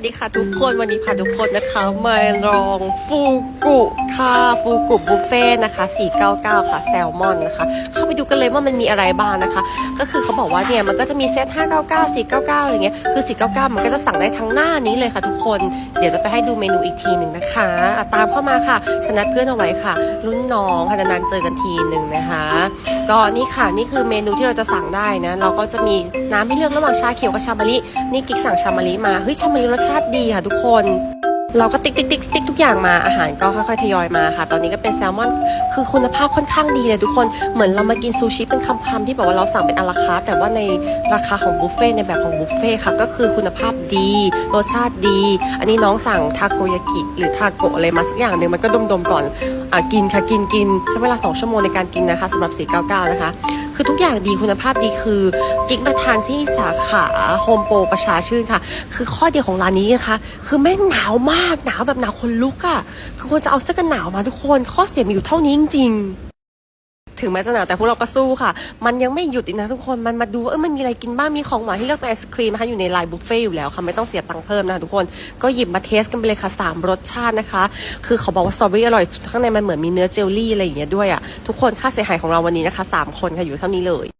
วัสดีค่ะทุกคนวันนี้พาทุกคนนะคะมาลองฟูกุค่ะฟูกุบุฟเฟ่นะคะ499 ค่ะแซลมอนนะคะเข้าไปดูกันเลยว่ามันมีอะไรบ้างนะคะ ก็คือเขาบอกว่าเนี่ยมันก็จะมีเซต599 499อะไรเงี้ยคือ 499 มันก็จะสั่งได้ทั้งหน้านี้เลยค่ะทุกคนเดี๋ยวจะไปให้ดูเมนูอีกทีหนึ่งนะคะ ตามเข้ามาค่ะชนัดเพื่อนเอาไว้ค่ะ รุ่นน้องค่ะนานๆเจอกันทีหนึ่งนะคะก็นี่ค่ะนี่คือเมนูที่เราจะสั่งได้นะเราก็จะมีน้ำให้เลือกระหว่างชาเขียวกับชามะลินี่กิ๊กสั่งชามะลิมาเฮ้ยชามะลิรสชาติดีค่ะทุกคน เราก็ติ๊กติ๊กติ๊กติ๊กทุกอย่างมาอาหารก็ค่อยๆทยอยมาค่ะ ตอนนี้ก็เป็นแซลมอน คือคุณภาพค่อนข้างดีเลยทุกคนเหมือนเรามากินซูชิเป็นคำๆที่แบบว่าเราสั่งเป็นอาราคาแต่ว่าในราคาของบุฟเฟ่ต์ในแบบของบุฟเฟ่ค่ะก็คือคุณภาพดีรสชาติดี อันนี้น้องสั่งทาโกยากิหรือทาโกะอะไรมาสักอย่างหนึ่งมันก็ดมๆก่อนอะกินค่ะกินกินใช้เวลา 2 ชั่วโมงในการกินนะคะสำหรับ 499 นะคะ คือทุกอย่างดีคุณภาพดีคือกิ๊กมาทานที่สาขาโฮมโปรประชาชื่นค่ะ คือข้อเดียวของร้านนี้นะคะคือแม่งหนาวมากหนาวแบบหนาวคนลุกอะ่ะคือควรจะเอาเสื้อกันหนาวมาทุกคนข้อเสียมีอยู่เท่านี้จริงๆ ถึงแม้จะหนาวแต่พวกเราก็สู้ค่ะ มันยังไม่หยุดอีกนะทุกคน มันมาดูว่าเออมันมีอะไรกินบ้าง มีของหวานให้เลือกเป็นไอศครีมนะคะอยู่ในไลน์บุฟเฟ่ต์อยู่แล้วค่ะไม่ต้องเสียตังค์เพิ่มนะคะทุกคน ก็หยิบมาเทสกันไปเลยค่ะสามรสชาตินะคะ คือเขาบอกว่าสตรอเบอรี่อร่อยข้างในมันเหมือนมีเนื้อเจลลี่อะไรอย่างเงี้ยด้วยอะทุกคนค่าเสียหายของเราวันนี้นะคะสามคนค่ะอยู่เท่านี้เลย